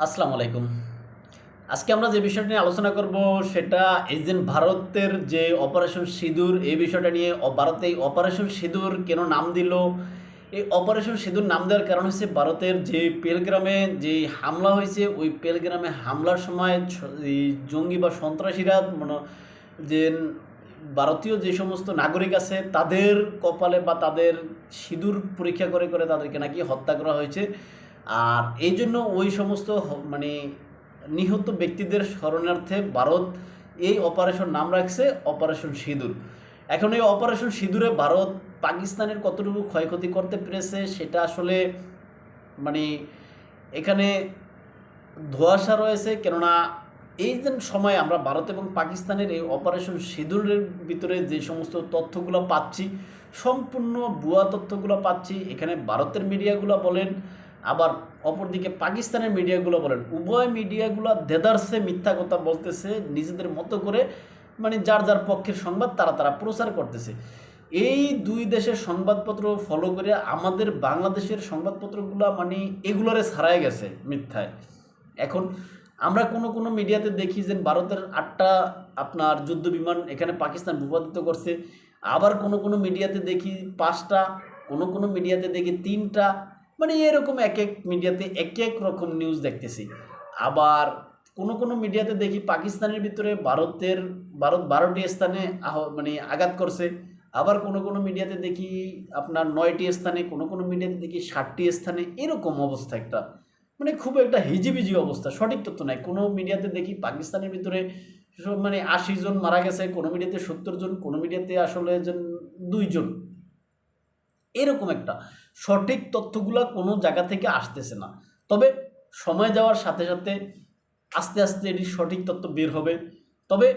আসসালামু আলাইকুম। আজকে আমরা যে বিষয়টা নিয়ে আলোচনা করব সেটা এই ভারতের যে অপারেশন সিঁদুর, এই বিষয়টা নিয়ে ভারতে এই অপারেশন সিঁদুর কেন নাম দিল? এই অপারেশন সিঁদুর নাম দেওয়ার কারণ হচ্ছে ভারতের যে পেলগ্রামে যে হামলা হয়েছে, ওই পেলগ্রামে হামলার সময় জঙ্গি বা সন্ত্রাসীরা মনে যে ভারতীয় যে সমস্ত নাগরিক আছে, তাদের কপালে বা তাদের সিঁদুর পরীক্ষা করে করে তাদেরকে নাকি হত্যা করা হয়েছে। আর এই জন্য ওই সমস্ত মানে নিহত ব্যক্তিদের স্মরণার্থে ভারত এই অপারেশন নাম রাখছে অপারেশন সিঁদুর। এখন এই অপারেশন সিঁদুরে ভারত পাকিস্তানের কতটুকু ক্ষয়ক্ষতি করতে পেরেছে সেটা আসলে মানে এখানে ধোঁয়াশা রয়েছে, কেননা এই যে সময় আমরা ভারত এবং পাকিস্তানের এই অপারেশন সিঁদুরের ভিতরে যে সমস্ত তথ্যগুলো পাচ্ছি, সম্পূর্ণ ভুয়া তথ্যগুলো পাচ্ছি, এখানে ভারতের মিডিয়াগুলো বলেন আবার অপরদিকে পাকিস্তানের মিডিয়াগুলো বলেন, উভয় মিডিয়াগুলো দেদারসে মিথ্যা কথা বলতেছে, নিজেদের মতো করে মানে যার যার পক্ষের সংবাদ তারা তারা প্রচার করতেছে। এই দুই দেশের সংবাদপত্র ফলো করে আমাদের বাংলাদেশের সংবাদপত্রগুলো মানে এগুলোরে ছাড়াই গেছে মিথ্যায়। এখন আমরা কোনো কোনো মিডিয়াতে দেখি যে ভারতের আটটা আপনার যুদ্ধ বিমান এখানে পাকিস্তান ভূপাতিত করছে। আবার কোনো কোনো মিডিয়াতে দেখি পাঁচটা, কোনো কোনো মিডিয়াতে দেখি তিনটা মানে এরকম এক এক মিডিয়াতে এক এক রকম নিউজ দেখতেছি। আবার কোনো কোনো মিডিয়াতে দেখি পাকিস্তানের ভিতরে ভারতের, ভারত বারোটি স্থানে আহ মানে আঘাত করছে। আবার কোনো কোনো মিডিয়াতে দেখি আপনার নয়টি স্থানে, কোনো কোনো মিডিয়াতে দেখি ষাটটি স্থানে এরকম অবস্থা একটা। মানে খুব একটা হিজিবিজি অবস্থা, সঠিক তথ্য নাই। কোনো মিডিয়াতে দেখি পাকিস্তানের ভিতরে মানে আশি জন মারা গেছে, কোনো মিডিয়াতে সত্তর জন, কোনো মিডিয়াতে আসলে দুইজন। এরকম একটা। সঠিক তথ্যগুলো কোনো জায়গা থেকে আসতেছে না। তবে সময় যাওয়ার সাথে সাথে আস্তে আস্তে এটি সঠিক তথ্য বের হবে। তবে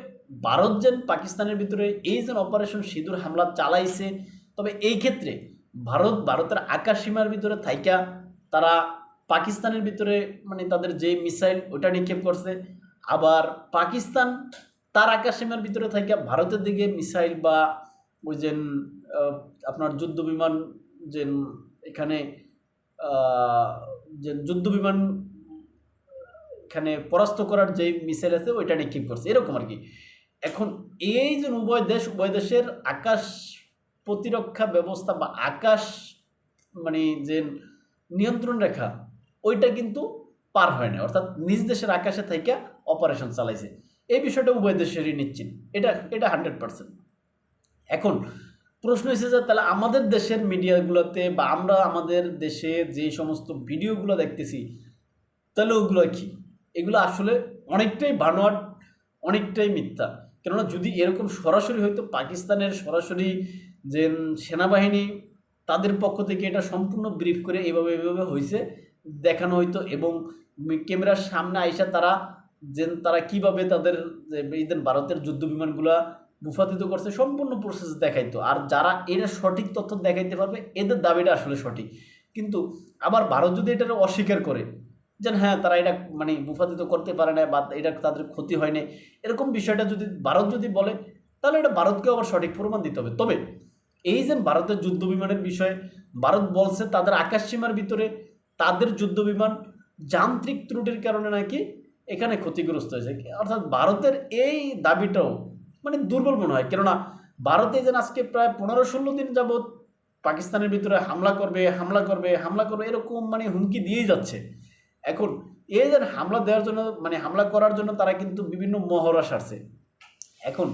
ভারত যেন পাকিস্তানের ভিতরে এই যেন অপারেশন সিঁদুর হামলা চালাইছে, তবে এই ক্ষেত্রে ভারত, ভারতের আকাশ সীমার ভিতরে থাইকা তারা পাকিস্তানের ভিতরে মানে তাদের যে মিসাইল ওটা নিক্ষেপ করছে, আবার পাকিস্তান তার আকাশ সীমার ভিতরে থাইকা ভারতের দিকে মিসাইল বা ওই যে আপনার যুদ্ধ বিমান যে এখানে যে যুদ্ধ বিমান এখানে পরাস্ত করার যে মিসাইল আছে, ওইটা নিক্ষেপ করছে। এরকম আর কি। এখন এই যে উভয় দেশ, উভয় দেশের আকাশ প্রতিরক্ষা ব্যবস্থা বা আকাশ মানে যে নিয়ন্ত্রণ রেখা, ওইটা কিন্তু পার হয় না। অর্থাৎ নিজ দেশের আকাশে থেকে অপারেশন চালাইছে। এই বিষয়টা উভয় দেশেরই নিশ্চিত। এটা এটা হান্ড্রেড পার্সেন্ট এখন প্রশ্ন এসে যে তাহলে আমাদের দেশের মিডিয়াগুলোতে বা আমরা আমাদের দেশে যে সমস্ত ভিডিওগুলো দেখতেছি, তাহলে ওগুলো কি? এগুলো আসলে অনেকটাই বানোয়াট, অনেকটাই মিথ্যা। কেননা যদি এরকম সরাসরি হয়তো পাকিস্তানের সরাসরি যে সেনাবাহিনী, তাদের পক্ষ থেকে এটা সম্পূর্ণ ব্রিফ করে এভাবে এভাবে হয়েছে দেখানো হইতো এবং ক্যামেরার সামনে আইসা তারা, যে তারা কীভাবে তাদের এই ভারতের যুদ্ধ বিমানগুলা ভূপাতিত করছে, সম্পূর্ণ প্রসেস দেখাইতো। আর যারা এরা সঠিক তথ্য দেখাইতে পারবে, এদের দাবিটা আসলে সঠিক। কিন্তু আবার ভারত যদি এটা অস্বীকার করে, যে হ্যাঁ তারা এটা মানে ভূপাতিত করতে পারে না বা এটা তাদের ক্ষতি হয় না এরকম বিষয়টা যদি ভারত যদি বলে, তাহলে এটা ভারতকে আবার সঠিক প্রমাণ দিতে হবে। তবে এই যে ভারতের যুদ্ধ বিমানের বিষয়ে ভারত বলছে, তাদের আকাশ সীমার ভিতরে তাদের যুদ্ধ বিমান যান্ত্রিক ত্রুটির কারণে নাকি এখানে ক্ষতিগ্রস্ত হয়েছে। অর্থাৎ ভারতের এই দাবিটাও মানে দুর্বল মনে হয়। কেননা ভারতে যেন আজকে প্রায় পনেরো ষোলো দিন যাবৎ পাকিস্তানের ভিতরে হামলা করবে হামলা করবে হামলা করবে এরকম মানে হুমকি দিয়েই যাচ্ছে। এখন এই যে হামলা দেওয়ার জন্য মানে হামলা করার জন্য তারা কিন্তু বিভিন্ন মহড়া সারছে। এখন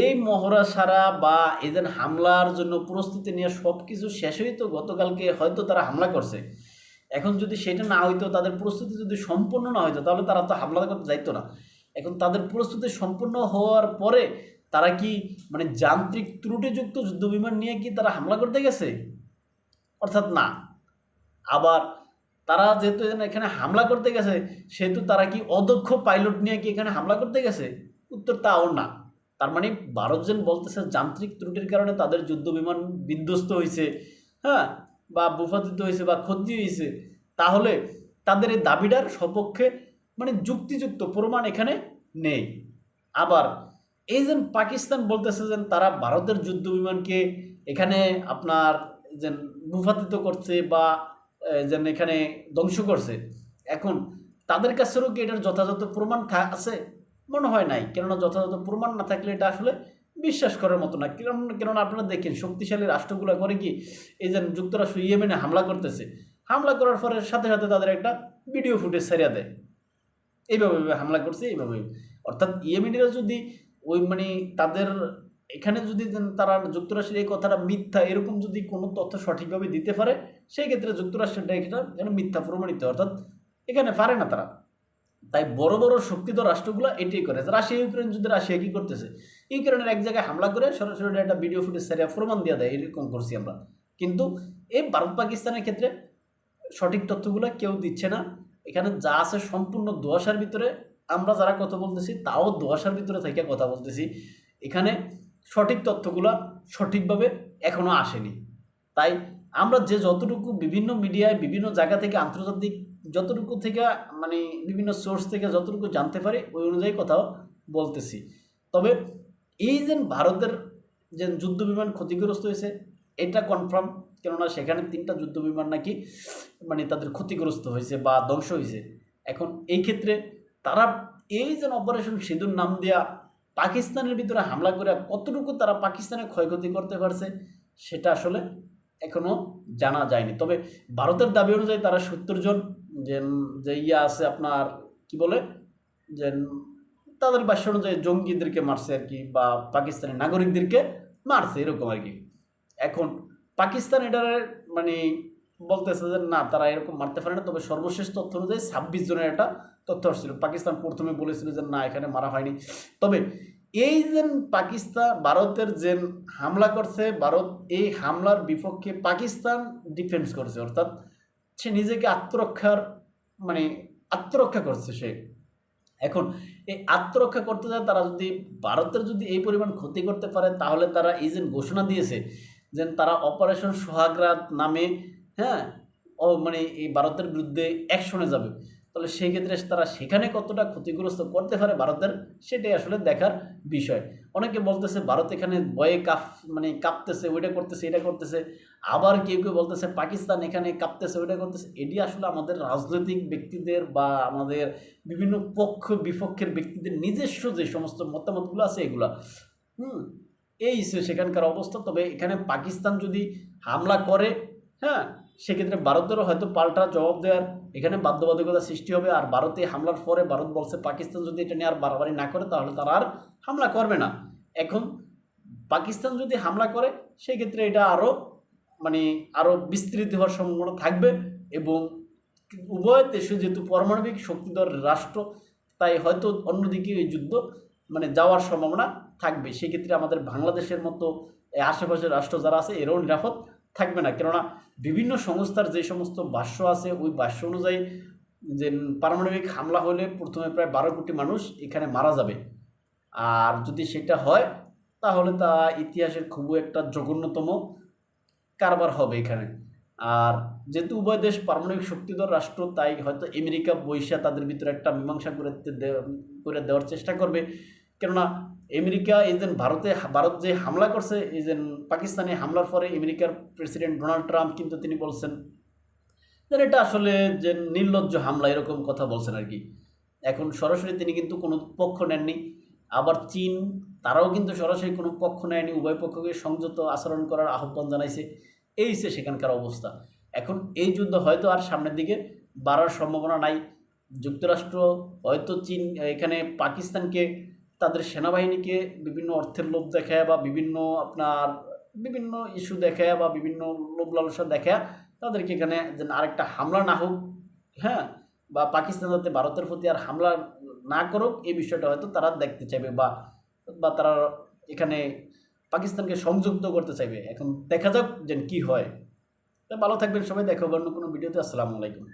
এই মহড়া সারা বা এই যে হামলার জন্য প্রস্তুতি নিয়ে সব কিছু শেষ হইতো গতকালকে হয়তো তারা হামলা করছে। এখন যদি সেটা না হইতো, তাদের প্রস্তুতি যদি সম্পূর্ণ না হইতো, তাহলে তারা তো হামলা করতে যাইতো না। এখন তাদের প্রস্তুতি সম্পূর্ণ হওয়ার পরে তারা কি মানে যান্ত্রিক ত্রুটিযুক্ত যুদ্ধবিমান নিয়ে কি তারা হামলা করতে গেছে? অর্থাৎ না। আবার তারা যেহেতু এখানে হামলা করতে গেছে, সেহেতু তারা কি অদক্ষ পাইলট নিয়ে কি এখানে হামলা করতে গেছে? উত্তর তাও না। তার মানে ভারত যেন বলতেছে যান্ত্রিক ত্রুটির কারণে তাদের যুদ্ধ বিমান বিধ্বস্ত হয়েছে হ্যাঁ? বা ভূপাতিত হয়েছে বা ক্ষতি হয়েছে তাহলে তাদের এই দাবিটার সপক্ষে মানে যুক্তিযুক্ত প্রমাণ এখানে নেই। আবার এই যে পাকিস্তান বলতেছে যে তারা ভারতের যুদ্ধ বিমানকে এখানে আপনার যে ভূপাতিত করছে বা যেন এখানে ধ্বংস করছে, এখন তাদের কাছেও কি এটার যথাযথ প্রমাণ আছে? মনে হয় নাই। কেননা যথাযথ প্রমাণ না থাকলে এটা আসলে বিশ্বাস করার মতো না। কেন কেননা আপনারা দেখেন শক্তিশালী রাষ্ট্রগুলো করে কি এই যে যুক্তরাষ্ট্র ইয়েমেনে হামলা করতেছে। হামলা করার পরে সাথে সাথে তাদের একটা ভিডিও ফুটেজ ছাড়িয়ে দেয়। এইভাবে হামলা করছে, এইভাবে। অর্থাৎ ইয়েমেনিরা যদি ওই মানে তাদের এখানে যদি তারা যুক্তরাষ্ট্রের এই কথাটা মিথ্যা, এরকম যদি কোনো তথ্য সঠিকভাবে দিতে পারে, সেই ক্ষেত্রে যুক্তরাষ্ট্রের এটা যেন মিথ্যা প্রমাণিত অর্থাৎ এখানে পারে না তারা। তাই বড় বড় শক্তিধর রাষ্ট্রগুলো এটাই করে। রাশিয়া, ইউক্রেন যুদ্ধে রাশিয়া কি করতেছে? ইউক্রেনের এক জায়গায় হামলা করে সরাসরি একটা ভিডিও ফুটেজ সেরিয়া প্রমাণ দিয়ে দেয়, এরকম করছি আমরা। কিন্তু এই ভারত পাকিস্তানের ক্ষেত্রে সঠিক তথ্যগুলো কেউ দিচ্ছে না। এখানে যা আছে সম্পূর্ণ দোয়াশার ভিতরে আমরা যারা কথা বলতেছি, তাও দোয়াশার ভিতরে থেকে কথা বলতেছি। এখানে সঠিক তথ্যগুলো সঠিকভাবে এখনও আসেনি। তাই আমরা যে যতটুকু বিভিন্ন মিডিয়ায়, বিভিন্ন জায়গা থেকে আন্তর্জাতিক যতটুকু থেকে মানে বিভিন্ন সোর্স থেকে যতটুকু জানতে পারি, ওই অনুযায়ী কথাও বলতেছি। তবে এই যে ভারতের যে যুদ্ধ বিমান ক্ষতিগ্রস্ত হয়েছে এটা কনফার্ম কেননা সেখানে তিনটা যুদ্ধ বিমান নাকি মানে তাদের ক্ষতিগ্রস্ত হয়েছে বা ধ্বংস হয়েছে। এখন এই ক্ষেত্রে তারা এই যে অপারেশন সিঁদুর নাম দেয়া পাকিস্তানের ভিতরে হামলা করে কতটুকু তারা পাকিস্তানের ক্ষয়ক্ষতি করতে পারছে, সেটা আসলে এখনও জানা যায়নি। তবে ভারতের দাবি অনুযায়ী তারা সত্তর জন যে যে ইয়া আছে আপনার, কি বলে? যে, তাদের ভাষ্য অনুযায়ী জঙ্গিদেরকে মারছে আর কি বা পাকিস্তানি নাগরিকদেরকে মারছে, এরকম আর কি। এখন পাকিস্তান এটার মানে বলতেছে যে না, তারা এরকম মারতে পারে না। তবে সর্বশেষ তথ্য অনুযায়ী ছাব্বিশ জনের একটা তথ্য আসছিল। পাকিস্তান প্রথমে বলেছিল যে না, এখানে মারা হয়নি। তবে এই যে পাকিস্তান, ভারতের যে হামলা করছে, ভারত এই হামলার বিপক্ষে পাকিস্তান ডিফেন্স করছে। অর্থাৎ সে নিজেকে আত্মরক্ষার মানে আত্মরক্ষা করছে সে। এখন এই আত্মরক্ষা করতে যায় তারা যদি ভারতের যদি এই পরিমাণ ক্ষতি করতে পারে, তাহলে তারা এই যে ঘোষণা দিয়েছে যে তারা অপারেশন সোহাগরাত নামে হ্যাঁ? ও মানে এই ভারতের বিরুদ্ধে অ্যাকশনে যাবে। তাহলে সেই ক্ষেত্রে তারা সেখানে কতটা ক্ষতিগ্রস্ত করতে পারে ভারতের, সেটাই আসলে দেখার বিষয়। অনেকে বলতেছে, ভারত এখানে বয়ে কাপ মানে কাঁপতেছে, ওইটা করতেছে, এটা করতেছে। আবার কেউ কেউ বলতেছে, পাকিস্তান এখানে কাঁপতেছে, ওইটা করতেছে। এটি আসলে আমাদের রাজনৈতিক ব্যক্তিদের বা আমাদের বিভিন্ন পক্ষ বিপক্ষের ব্যক্তিদের নিজস্ব যে সমস্ত মতামতগুলো আছে এগুলা। হুম? এই সেখানকার অবস্থা। তবে এখানে পাকিস্তান যদি হামলা করে হ্যাঁ সেক্ষেত্রে ভারতেরও হয়তো পাল্টা জবাব দেওয়ার এখানে বাধ্যবাধকতা সৃষ্টি হবে। আর ভারতে হামলার পরে ভারত বলছে, পাকিস্তান যদি এটা নিয়ে আর বাড়াবাড়ি না করে, তাহলে তারা আর হামলা করবে না। এখন পাকিস্তান যদি হামলা করে, সেক্ষেত্রে এটা আরও মানে আরও বিস্তৃত হওয়ার সম্ভাবনা থাকবে এবং উভয় দেশে যেহেতু পারমাণবিক শক্তিধর রাষ্ট্র, তাই হয়তো অন্যদিকে এই যুদ্ধ মানে যাওয়ার সম্ভাবনা থাকবে। সেক্ষেত্রে আমাদের বাংলাদেশের মতো আশেপাশের রাষ্ট্র যারা আছে, এরাও নিরাপদ থাকবে না। কেননা বিভিন্ন সংস্থার যে সমস্ত ভাষ্য আছে, ওই ভাষ্য অনুযায়ী যে পারমাণবিক হামলা হলে প্রথমে প্রায় বারো কোটি মানুষ এখানে মারা যাবে। আর যদি সেটা হয়, তাহলে তা ইতিহাসের খুবই একটা জঘন্যতম কারবার হবে এখানে। আর যেহেতু উভয় দেশ পারমাণবিক শক্তিধর রাষ্ট্র, তাই হয়তো আমেরিকা বৈশা তাদের ভিতরে একটা মীমাংসা করে করে দেওয়ার চেষ্টা করবে। কেননা আমেরিকা এই যে ভারতে ভারত যে হামলা করছে, এই যে পাকিস্তানে হামলার পরে আমেরিকার প্রেসিডেন্ট ডোনাল্ড ট্রাম্প কিন্তু তিনি বলছেন যে এটা আসলে যে নির্লজ্জ হামলা এরকম কথা বলছেন আর কি। এখন সরাসরি তিনি কিন্তু কোনো পক্ষ নেননি। আবার চীন, তারাও কিন্তু সরাসরি কোনো পক্ষ নেয়নি। উভয় পক্ষকে সংযত আচরণ করার আহ্বান জানাইছে। এই সে সেখানকার অবস্থা। এখন এই যুদ্ধ হয়তো আর সামনের দিকে বাড়ার সম্ভাবনা নাই। যুক্তরাষ্ট্র, হয়তো চীন, এখানে পাকিস্তানকে তাদের সেনাবাহিনীকে বিভিন্ন অর্থের লোভ দেখায় বা বিভিন্ন আপনার বিভিন্ন ইস্যু দেখায় বা বিভিন্ন লোভ লালসা দেখায়, তাদেরকে এখানে যেন আরেকটা হামলা না হোক হ্যাঁ? বা পাকিস্তান যাতে ভারতের প্রতি আর হামলা না করুক, এই বিষয়টা হয়তো তারা দেখতে চাইবে বা বা তারা এখানে পাকিস্তানকে সংযুক্ত করতে চাইবে। এখন দেখা যাক যে কী হয়। তা ভালো থাকবেন সবাই, দেখো অন্য কোনো ভিডিওতে। আসসালামু আলাইকুম।